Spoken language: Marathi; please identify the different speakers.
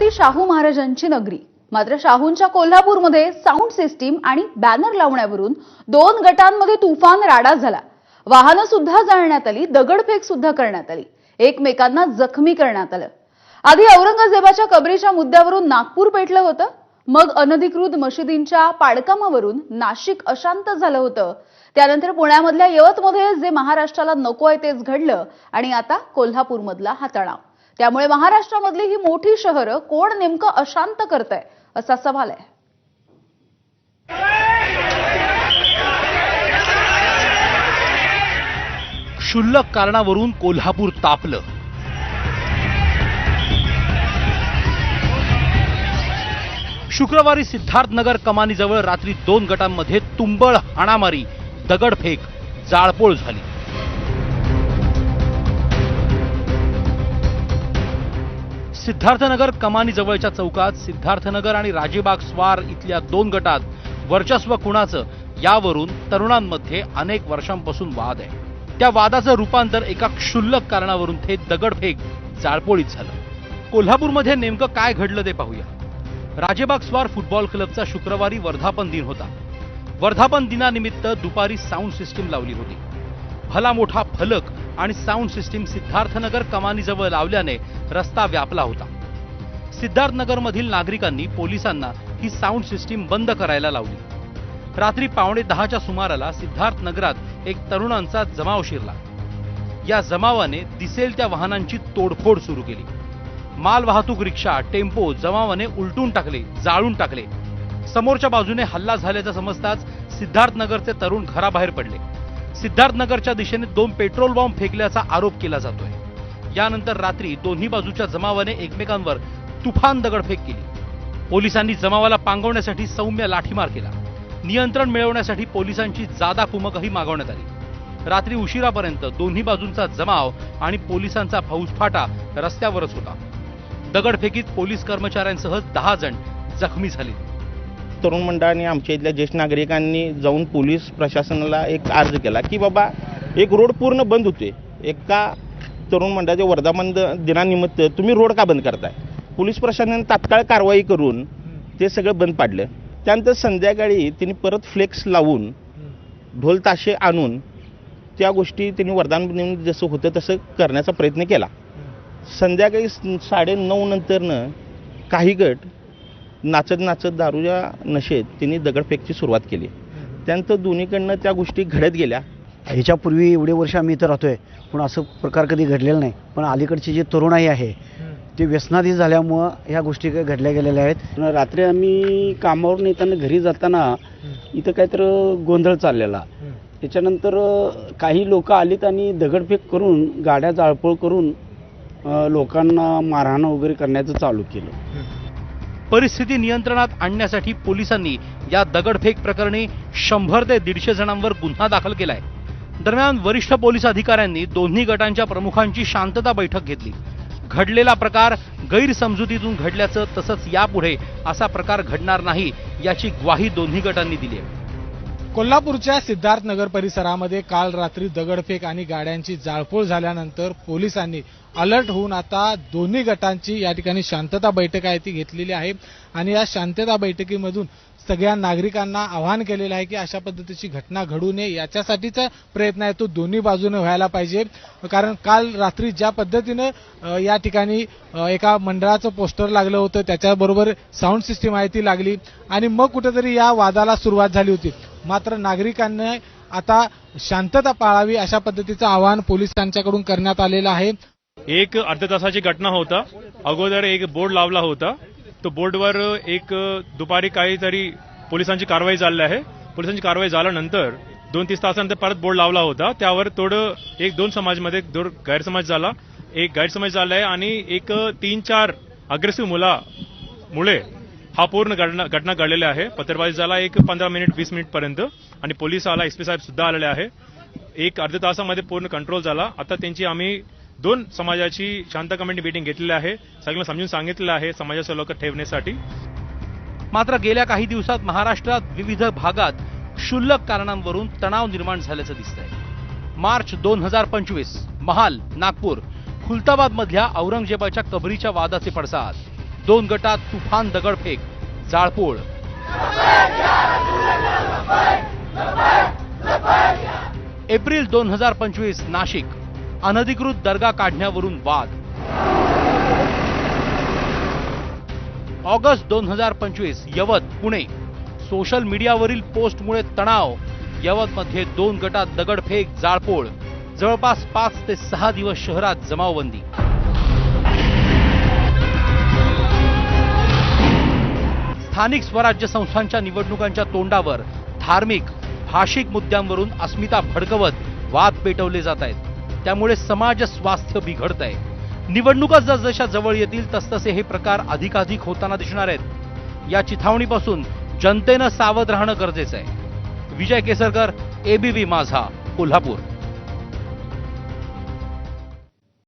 Speaker 1: छत्रपती शाहू महाराजांची नगरी. मात्र शाहूंच्या कोल्हापूरमध्ये साऊंड सिस्टीम आणि बॅनर लावण्यावरून दोन गटांमध्ये तुफान राडा झाला. वाहनं सुद्धा जाळण्यात आली दगडफेक सुद्धा करण्यात आली. एकमेकांना जखमी करण्यात आलं. आधी औरंगजेबाच्या कबरीच्या मुद्द्यावरून नागपूर पेटलं होतं. मग अनधिकृत मशिदींच्या पाडकामावरून नाशिक अशांत झालं होतं. त्यानंतर पुण्यामधल्या यवतमध्ये जे महाराष्ट्राला नको आहे तेच घडलं आणि आता कोल्हापूरमधला हा तणाव. त्यामुळे महाराष्ट्रामधली ही मोठी शहरं कोण नेमकं अशांत करत आहे असा सवाल आहे.
Speaker 2: क्षुल्लक कारणावरून कोल्हापूर तापलं. शुक्रवारी सिद्धार्थनगर कमानीजवळ रात्री दोन गटांमध्ये तुंबळ हाणामारी दगडफेक जाळपोळ झाली. सिद्धार्थनगर कमानीजवळच्या चौकात सिद्धार्थनगर आणि राजेबाग स्वार इथल्या दोन गटात वर्चस्व कुणाचं यावरून तरुणांमध्ये अनेक वर्षांपासून वाद आहे. त्या वादाचं रूपांतर एका क्षुल्लक कारणावरून थेट दगडफेक जाळपोळीत झालं. कोल्हापूरमध्ये नेमकं काय घडलं ते पाहूया. राजेबाग स्वार फुटबॉल क्लबचा शुक्रवारी वर्धापन दिन होता. वर्धापन दिनानिमित्त दुपारी साऊंड सिस्टीम लावली होती. भला मोठा फलक आणि साऊंड सिस्टीम सिद्धार्थनगर कमानीजवळ लावल्याने रस्ता व्यापला होता. सिद्धार्थनगरमधील नागरिकांनी पोलिसांना ही साऊंड सिस्टीम बंद करायला लावली. रात्री पावणे दहाच्या सुमाराला सिद्धार्थनगरात एक तरुणांचा जमाव शिरला. या जमावाने दिसेल त्या वाहनांची तोडफोड सुरू केली. माल वाहतूक रिक्षा टेम्पो जमावाने उलटून टाकले जाळून टाकले. समोरच्या बाजूने हल्ला झाल्याचं समजताच सिद्धार्थनगरचे तरुण घराबाहेर पडले. सिद्धार्थनगरच्या दिशेने दोन पेट्रोल बॉम्ब फेकल्याचा आरोप केला जातोय. यानंतर रात्री दोन्ही बाजूच्या जमावाने एकमेकांवर तुफान दगडफेक केली. पोलिसांनी जमावाला पांगवण्यासाठी सौम्य लाठीमार केला. नियंत्रण मिळवण्यासाठी पोलिसांची जादा कुमकही मागवण्यात आली. रात्री उशिरापर्यंत दोन्ही बाजूंचा जमाव आणि पोलिसांचा फौजफाटा रस्त्यावरच होता. दगडफेकीत पोलीस कर्मचाऱ्यांसह दहा जण जखमी झाले.
Speaker 3: तरुण मंडळाने आमच्या इथल्या ज्येष्ठ नागरिकांनी जाऊन पोलीस प्रशासनाला एक अर्ज केला की बाबा एक रोड पूर्ण बंद होते एका तरुण मंडळाच्या वर्धापन द- दिनानिमित्त तुम्ही रोड का बंद करताय? पोलीस प्रशासनाने तात्काळ कारवाई करून ते सगळं बंद पाडलं. त्यानंतर संध्याकाळी त्यांनी परत फ्लेक्स लावून ढोल ताशे आणून त्या गोष्टी त्यांनी वरदान जसं होतं तसं करण्याचा प्रयत्न केला. संध्याकाळी साडे नऊ नंतरनं काही गट नाचत नाचत दारूच्या नशेत त्यांनी दगडफेकची सुरुवात केली. त्यानंतर दोन्हीकडनं त्या गोष्टी घडत गेल्या.
Speaker 4: ह्याच्यापूर्वी एवढे वर्ष आम्ही इथं राहतोय. पण असं प्रकार कधी घडलेला नाही. पण अलीकडची जी तरुणाई आहे ते व्यसनाधी झाल्यामुळं ह्या गोष्टी काही घडल्या गेलेल्या आहेत.
Speaker 5: रात्री आम्ही कामावरून येताना घरी जाताना इथं काहीतरी गोंधळ चाललेला. त्याच्यानंतर काही लोक आलीत आणि दगडफेक करून गाड्या जाळपोळ करून लोकांना मारहाण वगैरे करण्याचं चालू केलं.
Speaker 2: परिस्थिती नियंत्रणात आणण्यासाठी पोलिसांनी या दगडफेक प्रकरणी शंभर ते दीडशे जणांवर गुन्हा दाखल केलाय. दरम्यान वरिष्ठ पोलीस अधिकाऱ्यांनी दोन्ही गटांच्या प्रमुखांची शांतता बैठक घेतली. घडलेला प्रकार गैरसमजुतीतून घडल्याचं तसंच यापुढे असा प्रकार घडणार नाही याची ग्वाही दोन्ही गटांनी दिली आहे.
Speaker 6: कोल्हापूरच्या सिद्धार्थनगर परिसरामध्ये काल रात्री दगडफेक आणि गाड्यांची जाळपोळ झाल्यानंतर पोलिसांनी अलर्ट होऊन आता दोन्ही गटांची या ठिकाणी शांतता बैठक आहे ती घेतलेली आहे. आणि या शांतता बैठकीमधून सगळ्या नागरिकांना आवाहन केलेलं आहे की अशा पद्धतीची घटना घडू नये याच्यासाठीचा प्रयत्न आहे तो दोन्ही बाजूने व्हायला पाहिजे. कारण काल रात्री ज्या पद्धतीनं या ठिकाणी एका मंडळाचं पोस्टर लागलं होतं त्याच्याबरोबर साऊंड सिस्टीम आहे ती लागली. आणि मग कुठेतरी या वादाला सुरुवात झाली होती. मात्र नागरिकांनी आता शांतता पाळावी अशा पद्धतीचं आवाहन पोलिसांच्याकडून करण्यात आलेलं आहे.
Speaker 7: एक अर्ध्या तासाची घटना होता. अगोदर एक बोर्ड लावला होता. तो बोर्डवर एक दुपारी काहीतरी पोलिसांची कारवाई झाली आहे. पोलिसांची कारवाई झाल्यानंतर दोन तीस तासानंतर परत बोर्ड लावला होता. त्यावर थोडं एक दोन समाजमध्ये दोन गैरसमज झाला. एक गैरसमज झाला आहे आणि एक तीन चार अग्रेसिव्ह मुलामुळे हा पूर्ण घटना घटना घडलेली आहे. पत्रबाजी झाला एक पंधरा मिनिट वीस मिनिट पर्यंत आणि पोलीस आला एसपी साहेब सुद्धा आलेले आहे. एक अर्ध्या तासामध्ये पूर्ण कंट्रोल झाला. आता त्यांची आम्ही दोन समाजाची शांत कमिटी मीटिंग घेतलेली आहे. सगळ्यांना समजून सांगितलेलं आहे समाजाचं लोक ठेवण्यासाठी.
Speaker 2: मात्र गेल्या काही दिवसात महाराष्ट्रात विविध भागात क्षुल्लक कारणांवरून तणाव निर्माण झाल्याचं दिसतंय. मार्च दोन हजार पंचवीस महाल नागपूर खुलताबाद मधल्या औरंगजेबाच्या कबरीच्या वादाचे पडसाद. दोन गटात तुफान दगडफेक. जाळपोळ. एप्रिल दोन हजार पंचवीस नाशिक. अनधिकृत दर्गा काढण्यावरून वाद. ऑगस्ट दोन हजार पंचवीस यवत पुणे. सोशल मीडियावरील पोस्टमुळे तणाव. यवतमध्ये दोन गटात दगडफेक जाळपोळ. जवळपास पाच ते सहा दिवस शहरात जमावबंदी. स्थानिक स्वराज्य संस्थांच्या निवडणुकांच्या तोंडावर धार्मिक भाषिक मुद्द्यांवरून अस्मिता भडकवत वाद पेटवले जात आहेत. त्यामुळे समाज स्वास्थ्य बिघडत आहे. निवडणुका जसजशा जवळ येतील तसतसे हे प्रकार अधिकाधिक होताना दिसणार आहेत. या चिथावणीपासून जनतेनं सावध राहणं गरजेचं आहे. विजय केसरकर एबीबी माझा कोल्हापूर.